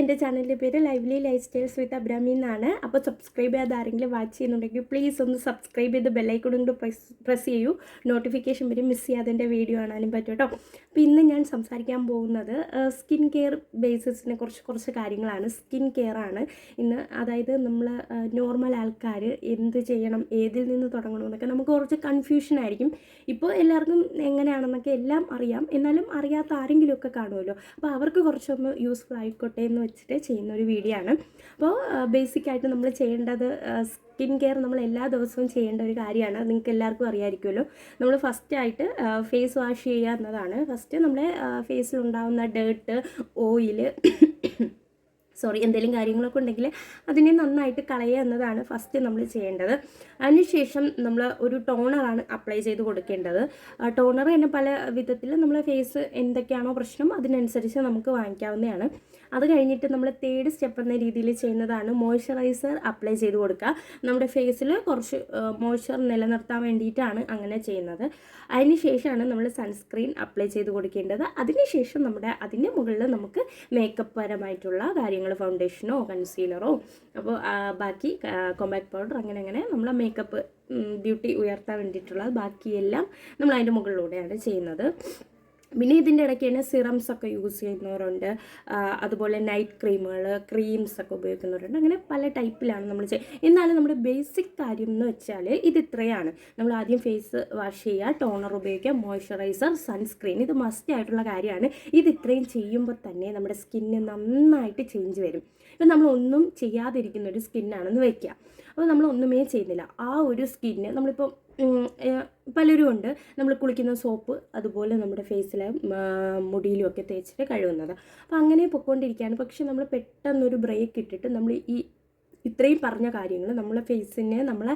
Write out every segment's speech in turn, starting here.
എന്റെ ചാനലിന്റെ പേര് lively lifestyles with Abrami എന്നാണ്. അപ്പോൾ സബ്സ്ക്രൈബ് ചെയ്യാതെ ആരെങ്കിലും വാച്ച് ചെയ്യുന്നുണ്ടെങ്കിൽ പ്ലീസ് ഒന്ന് സബ്സ്ക്രൈബ് ചെയ്ത് ബെല്ലൈക്കൂടെ കൊണ്ട് പ്രസ് പ്രസ് ചെയ്യൂ. നോട്ടിഫിക്കേഷൻ വരും മിസ് ചെയ്യാതെ എന്റെ വീഡിയോ കാണാനും പറ്റും കേട്ടോ. അപ്പോൾ ഇന്ന് ഞാൻ സംസാരിക്കാൻ പോകുന്നത് സ്കിൻ കെയർ ബേസിസിനെ കുറച്ച് കുറച്ച് കാര്യങ്ങളാണ്. സ്കിൻ കെയർ ആണ്. ഇന്ന് അതായത് നമ്മൾ നോർമൽ ആൾക്കാർ എന്ത് ചെയ്യണം ഏതിൽ നിന്ന് തുടങ്ങണം എന്നൊക്കെ നമുക്ക് കുറച്ച് കൺഫ്യൂഷൻ ആയിരിക്കും. ഇപ്പോൾ എല്ലാവർക്കും എങ്ങനെയാണെന്നൊക്കെ എല്ലാം അറിയാം. എന്നാലും അറിയാത്ത ആരെങ്കിലുമൊക്കെ കാണുമല്ലോ. അപ്പോൾ അവർക്ക് കുറച്ചൊന്ന് യൂസ്ഫുൾ ആയിക്കോട്ടെ എന്ന് വെച്ചിട്ട് ചെയ്യുന്ന ഒരു വീഡിയോ ആണ് അപ്പോൾ ബേസിക്കായിട്ട് നമ്മൾ ചെയ്യേണ്ടത് സ്കിൻ കെയർ നമ്മൾ എല്ലാ ദിവസവും ചെയ്യേണ്ട ഒരു കാര്യമാണ്. നിങ്ങൾക്ക് എല്ലാവർക്കും അറിയാമായിരിക്കുമല്ലോ നമ്മൾ ഫസ്റ്റായിട്ട് ഫേസ് വാഷ് ചെയ്യുക എന്നതാണ്. ഫസ്റ്റ് നമ്മുടെ ഫേസിലുണ്ടാകുന്ന ഡേർട്ട് ഓയിൽ സോറി എന്തെങ്കിലും കാര്യങ്ങളൊക്കെ ഉണ്ടെങ്കിൽ അതിനെ നന്നായിട്ട് കളയുക എന്നതാണ് ഫസ്റ്റ് നമ്മൾ ചെയ്യേണ്ടത്. അതിനുശേഷം നമ്മൾ ഒരു ടോണറാണ് അപ്ലൈ ചെയ്ത് കൊടുക്കേണ്ടത്. ടോണർ തന്നെ പല വിധത്തിൽ നമ്മളെ ഫേസ് എന്തൊക്കെയാണോ പ്രശ്നം അതിനനുസരിച്ച് നമുക്ക് വാങ്ങിക്കാവുന്നതാണ്. അത് കഴിഞ്ഞിട്ട് നമ്മൾ തേർഡ് സ്റ്റെപ്പ് എന്ന രീതിയിൽ ചെയ്യുന്നതാണ് മോയ്സ്ചറൈസർ അപ്ലൈ ചെയ്ത് കൊടുക്കുക. നമ്മുടെ ഫേസിൽ കുറച്ച് മോയ്സ്ചർ നിലനിർത്താൻ വേണ്ടിയിട്ടാണ് അങ്ങനെ ചെയ്യുന്നത്. അതിന് ശേഷമാണ് നമ്മൾ സൺസ്ക്രീൻ അപ്ലൈ ചെയ്ത് കൊടുക്കേണ്ടത്. അതിനുശേഷം നമ്മുടെ അതിന്റെ മുകളിൽ നമുക്ക് മേക്കപ്പ് പരമായിട്ടുള്ള കാര്യങ്ങൾ ഫൗണ്ടേഷനോ കൺസീലറോ അപ്പോൾ ബാക്കി കോമ്പാക്ട് പൗഡർ അങ്ങനെ അങ്ങനെ നമ്മളെ മേക്കപ്പ് ബ്യൂട്ടി ഉയർത്താൻ വേണ്ടിയിട്ടുള്ള ബാക്കിയെല്ലാം നമ്മൾ അതിന്റെ മുകളിലൂടെയാണ് ചെയ്യുന്നത്. പിന്നെ ഇതിന്റെ ഇടയ്ക്ക് തന്നെ സിറംസ് ഒക്കെ യൂസ് ചെയ്യുന്നവരുണ്ട്. അതുപോലെ നൈറ്റ് ക്രീമുകൾ ക്രീംസ് ഒക്കെ ഉപയോഗിക്കുന്നവരുണ്ട്. അങ്ങനെ പല ടൈപ്പിലാണ് നമ്മൾ ചെയ്യുക എന്നാലും നമ്മുടെ ബേസിക് കാര്യം എന്ന് വെച്ചാൽ ഇത് ഇത്രയാണ്. നമ്മൾ ആദ്യം ഫേസ് വാഷ് ചെയ്യുക ടോണർ ഉപയോഗിക്കുക മോയ്സ്ചറൈസർ സൺസ്ക്രീൻ ഇത് മസ്റ്റ് ആയിട്ടുള്ള കാര്യമാണ്. ഇത് ഇത്രയും ചെയ്യുമ്പോൾ തന്നെ നമ്മുടെ സ്കിന്ന് നന്നായിട്ട് ചേഞ്ച് വരും. ഇപ്പം നമ്മൾ ഒന്നും ചെയ്യാതിരിക്കുന്ന ഒരു സ്കിന്നാണെന്ന് വയ്ക്കുക അപ്പോൾ നമ്മളൊന്നുമേ ചെയ്യുന്നില്ല. ആ ഒരു സ്കിന്ന് നമ്മളിപ്പോൾ പലരും ഉണ്ട്. നമ്മൾ കുളിക്കുന്ന സോപ്പ് അതുപോലെ നമ്മുടെ ഫേസിലെ മുടിയിലും ഒക്കെ തേച്ചിട്ട് കഴുകുന്നത്. അപ്പോൾ അങ്ങനെ പൊയ്ക്കൊണ്ടിരിക്കുകയാണ് പക്ഷെ നമ്മൾ പെട്ടെന്നൊരു ബ്രേക്ക് ഇട്ടിട്ട് നമ്മൾ ഈ ഇത്രയും പറഞ്ഞ കാര്യങ്ങൾ നമ്മളെ ഫേസിന് നമ്മളെ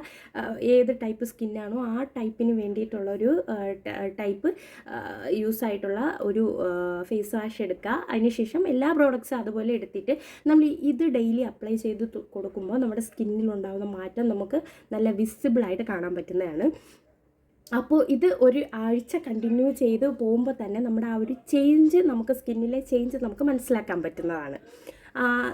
ഏത് ടൈപ്പ് സ്കിന്നാണോ ആ ടൈപ്പിന് വേണ്ടിയിട്ടുള്ള ഒരു ടൈപ്പ് യൂസ് ആയിട്ടുള്ള ഒരു ഫേസ് വാഷ് എടുക്കുക. അതിനുശേഷം എല്ലാ പ്രോഡക്റ്റ്സും അതുപോലെ എടുത്തിട്ട് നമ്മൾ ഇത് ഡെയിലി അപ്ലൈ ചെയ്ത് കൊടുക്കുമ്പോൾ നമ്മുടെ സ്കിന്നിലുണ്ടാകുന്ന മാറ്റം നമുക്ക് നല്ല വിസിബിളായിട്ട് കാണാൻ പറ്റുന്നതാണ്. അപ്പോൾ ഇത് ഒരു ആഴ്ച കണ്ടിന്യൂ ചെയ്ത് പോകുമ്പോൾ തന്നെ നമ്മുടെ ആ ഒരു ചേഞ്ച് നമുക്ക് സ്കിന്നിലെ ചേഞ്ച് നമുക്ക് മനസ്സിലാക്കാൻ പറ്റുന്നതാണ്.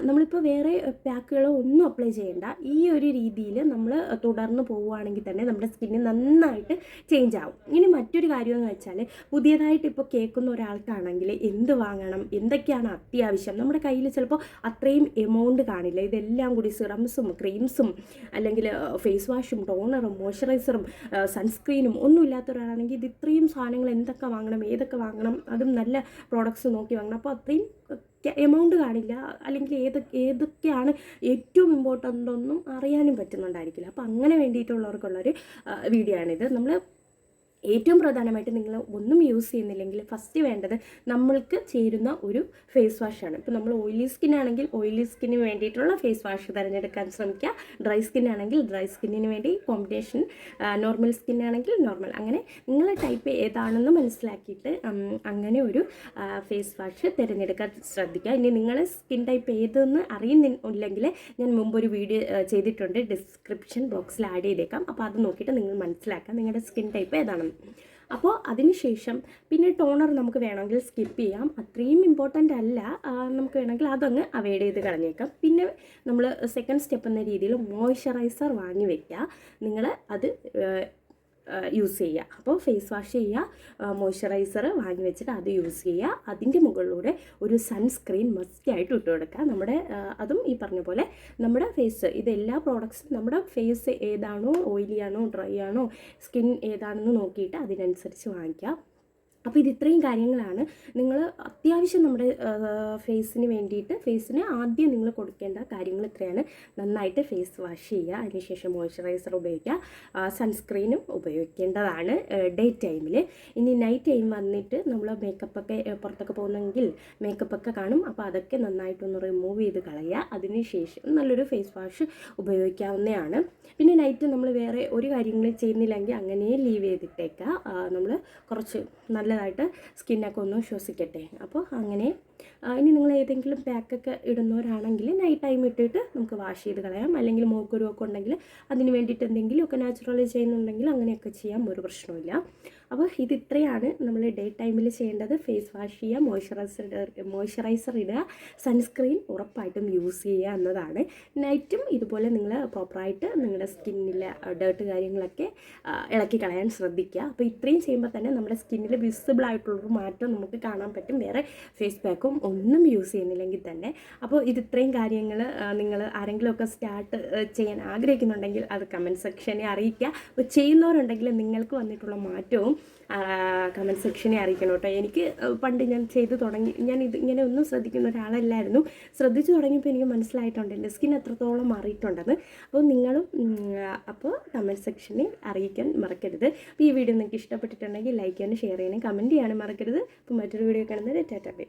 നമ്മളിപ്പോൾ വേറെ പാക്കുകളോ ഒന്നും അപ്ലൈ ചെയ്യേണ്ട. ഈ ഒരു രീതിയിൽ നമ്മൾ തുടർന്ന് പോവുകയാണെങ്കിൽ തന്നെ നമ്മുടെ സ്കിന്ന് നന്നായിട്ട് ചേഞ്ച് ആവും. ഇനി മറ്റൊരു കാര്യമെന്ന് വെച്ചാൽ പുതിയതായിട്ട് ഇപ്പോൾ കേൾക്കുന്ന ഒരാൾക്കാണെങ്കിൽ എന്ത് വാങ്ങണം എന്തൊക്കെയാണ് അത്യാവശ്യം? നമ്മുടെ കയ്യിൽ ചിലപ്പോൾ അത്രയും എമൗണ്ട് കാണില്ല. ഇതെല്ലാം കൂടി സിറംസും ക്രീംസും അല്ലെങ്കിൽ ഫേസ് വാഷും ടോണറും മോയ്സ്ചറൈസറും സൺസ്ക്രീനും ഒന്നും ഇല്ലാത്ത ഒരാളാണെങ്കിൽ ഇത് ഇത്രയും സാധനങ്ങൾ എന്തൊക്കെ വാങ്ങണം ഏതൊക്കെ വാങ്ങണം അതും നല്ല പ്രോഡക്ട്സ് നോക്കി വാങ്ങണം. അപ്പോൾ അത്രയും എമൗണ്ട് കാണില്ല. അല്ലെങ്കിൽ ഏത് ഏതൊക്കെയാണ് ഏറ്റവും ഇമ്പോർട്ടന്റ് ഒന്നും അറിയാനും പറ്റുന്നുണ്ടായിരിക്കില്ല. അപ്പോൾ അങ്ങനെ വേണ്ടിയിട്ടുള്ളവർക്കുള്ളൊരു വീഡിയോ ആണിത്. നമ്മൾ ഏറ്റവും പ്രധാനമായിട്ട് നിങ്ങൾ ഒന്നും യൂസ് ചെയ്യുന്നില്ലെങ്കിൽ ഫസ്റ്റ് വേണ്ടത് നമ്മൾക്ക് ചേരുന്ന ഒരു ഫേസ് വാഷാണ് ഇപ്പോൾ നമ്മൾ ഓയിലി സ്കിൻ ആണെങ്കിൽ ഓയിലി സ്കിന്നിന് വേണ്ടിയിട്ടുള്ള ഫേസ് വാഷ് തിരഞ്ഞെടുക്കാൻ ശ്രമിക്കുക. ഡ്രൈ സ്കിൻ ആണെങ്കിൽ ഡ്രൈ സ്കിന്നിന് വേണ്ടി കോമ്പിനേഷൻ നോർമൽ സ്കിൻ ആണെങ്കിൽ നോർമൽ അങ്ങനെ നിങ്ങളെ ടൈപ്പ് ഏതാണെന്ന് മനസ്സിലാക്കിയിട്ട് അങ്ങനെ ഒരു ഫേസ് വാഷ് തിരഞ്ഞെടുക്കാൻ ശ്രദ്ധിക്കുക. ഇനി നിങ്ങളെ സ്കിൻ ടൈപ്പ് ഏതെന്ന് അറിയുന്നില്ലെങ്കിൽ ഞാൻ മുമ്പ് ഒരു വീഡിയോ ചെയ്തിട്ടുണ്ട്. ഡിസ്ക്രിപ്ഷൻ ബോക്സിൽ ആഡ് ചെയ്തേക്കാം. അപ്പോൾ അത് നോക്കിയിട്ട് നിങ്ങൾ മനസ്സിലാക്കാം നിങ്ങളുടെ സ്കിൻ ടൈപ്പ് ഏതാണെന്ന്. അപ്പോൾ അതിനുശേഷം പിന്നെ ടോണർ നമുക്ക് വേണമെങ്കിൽ സ്കിപ്പ് ചെയ്യാം. അത്രയും ഇമ്പോർട്ടന്റ് അല്ല. നമുക്ക് വേണമെങ്കിൽ അതങ്ങ് അവോയ്ഡ് ചെയ്ത് കളഞ്ഞേക്കാം. പിന്നെ നമ്മൾ സെക്കൻഡ് സ്റ്റെപ്പ് എന്ന രീതിയിൽ മോയ്സ്ചറൈസർ വാങ്ങി വയ്ക്കുക നിങ്ങൾ അത് യൂസ് ചെയ്യുക. അപ്പോൾ ഫേസ് വാഷ് ചെയ്യുക മോയ്സ്ചറൈസർ വാങ്ങി വെച്ചിട്ട് അത് യൂസ് ചെയ്യുക. അതിന്റെ മുകളിലൂടെ ഒരു സൺസ്ക്രീൻ മസ്റ്റായിട്ട് ഇട്ട് കൊടുക്കുക. നമ്മുടെ അതും ഈ പറഞ്ഞ പോലെ നമ്മുടെ ഫേസ് ഇതെല്ലാ പ്രോഡക്ട്സും നമ്മുടെ ഫേസ് ഏതാണോ ഓയിലി ആണോ ഡ്രൈ ആണോ സ്കിൻ ഏതാണെന്ന് നോക്കിയിട്ട് അതിനനുസരിച്ച് വാങ്ങിക്കുക. അപ്പോൾ ഇത് ഇത്രയും കാര്യങ്ങളാണ്. നിങ്ങൾ അത്യാവശ്യം നമ്മുടെ ഫേസിന് വേണ്ടിയിട്ട് ഫേസിന് ആദ്യം നിങ്ങൾ കൊടുക്കേണ്ട കാര്യങ്ങൾ ഇത്രയാണ്. നന്നായിട്ട് ഫേസ് വാഷ് ചെയ്യുക അതിനുശേഷം മോയ്സ്ചറൈസർ ഉപയോഗിക്കുക. സൺസ്ക്രീനും ഉപയോഗിക്കേണ്ടതാണ് ഡേ ടൈമിൽ ഇനി നൈറ്റ് ടൈം വന്നിട്ട് നമ്മൾ മേക്കപ്പൊക്കെ പുറത്തൊക്കെ പോകുന്നെങ്കിൽ മേക്കപ്പൊക്കെ കാണും. അപ്പോൾ അതൊക്കെ നന്നായിട്ടൊന്ന് റിമൂവ് ചെയ്ത് കളയുക. അതിനുശേഷം നല്ലൊരു ഫേസ് വാഷ് ഉപയോഗിക്കാവുന്നതാണ്. പിന്നെ നൈറ്റ് നമ്മൾ വേറെ ഒരു കാര്യങ്ങളും ചെയ്യുന്നില്ലെങ്കിൽ അങ്ങനെ ലീവ് ചെയ്തിട്ടേക്കുക നമ്മൾ കുറച്ച് നല്ലതായിട്ട് സ്കിന്നൊക്കെ ഒന്ന് ശ്വസിക്കട്ടെ. അപ്പോൾ അങ്ങനെ ഇനി നിങ്ങൾ ഏതെങ്കിലും പാക്കൊക്കെ ഇടുന്നവരാണെങ്കിൽ നൈറ്റ് ടൈം ഇട്ടിട്ട് നമുക്ക് വാഷ് ചെയ്ത് കളയാം. അല്ലെങ്കിൽ മൂക്കുരുവൊക്കെ ഉണ്ടെങ്കിൽ അതിന് വേണ്ടിയിട്ട് എന്തെങ്കിലുമൊക്കെ നാച്ചുറലി ചെയ്യുന്നുണ്ടെങ്കിൽ അങ്ങനെയൊക്കെ ചെയ്യാം ഒരു പ്രശ്നമില്ല അപ്പോൾ ഇത് ഇത്രയാണ് നമ്മൾ ഡേ ടൈമിൽ ചെയ്യേണ്ടത് ഫേസ് വാഷ് ചെയ്യുക മോയ്സ്ചറൈസർ മോയ്സ്ചറൈസർ ഇടുക സൺസ്ക്രീൻ ഉറപ്പായിട്ടും യൂസ് ചെയ്യുക എന്നതാണ്. നൈറ്റും ഇതുപോലെ നിങ്ങൾ പ്രോപ്പറായിട്ട് നിങ്ങളുടെ സ്കിന്നിലെ ഡേർട്ട് കാര്യങ്ങളൊക്കെ ഇളക്കി കളയാൻ ശ്രദ്ധിക്കുക. അപ്പോൾ ഇത്രയും ചെയ്യുമ്പോൾ തന്നെ നമ്മുടെ സ്കിന്നിൽ വിസിബിൾ ആയിട്ടുള്ളൊരു മാറ്റം നമുക്ക് കാണാൻ പറ്റും. വേറെ ഫേസ് പാക്കും ഒന്നും യൂസ് ചെയ്യുന്നില്ലെങ്കിൽ തന്നെ. അപ്പോൾ ഇത് ഇത്രയും കാര്യങ്ങൾ നിങ്ങൾ ആരെങ്കിലുമൊക്കെ സ്റ്റാർട്ട് ചെയ്യാൻ ആഗ്രഹിക്കുന്നുണ്ടെങ്കിൽ അത് കമന്റ് സെക്ഷനെ അറിയിക്കുക. അപ്പോൾ ചെയ്യുന്നവരുണ്ടെങ്കിൽ നിങ്ങൾക്ക് വന്നിട്ടുള്ള മാറ്റവും കമന്റ് സെക്ഷനെ അറിയിക്കണം കേട്ടോ. എനിക്ക് പണ്ട് ഞാൻ ചെയ്തു തുടങ്ങി ഞാൻ ഇത് ഇങ്ങനെ ഒന്നും ശ്രദ്ധിക്കുന്ന ഒരാളല്ലായിരുന്നു. ശ്രദ്ധിച്ചു തുടങ്ങിയപ്പോൾ എനിക്ക് മനസ്സിലായിട്ടുണ്ട് എന്റെ സ്കിൻ എത്രത്തോളം മാറിയിട്ടുണ്ടെന്ന്. അപ്പോൾ നിങ്ങളും അപ്പോൾ കമന്റ് സെക്ഷനിൽ അറിയിക്കാൻ മറക്കരുത്. അപ്പോൾ ഈ വീഡിയോ നിങ്ങൾക്ക് ഇഷ്ടപ്പെട്ടിട്ടുണ്ടെങ്കിൽ ലൈക്ക് ചെയ്യാനും ഷെയർ ചെയ്യാനും കമന്റ് ചെയ്യാനും മറക്കരുത്. അപ്പോൾ മറ്റൊരു വീഡിയോ കാണുന്നത് ടാറ്റാ ബൈ.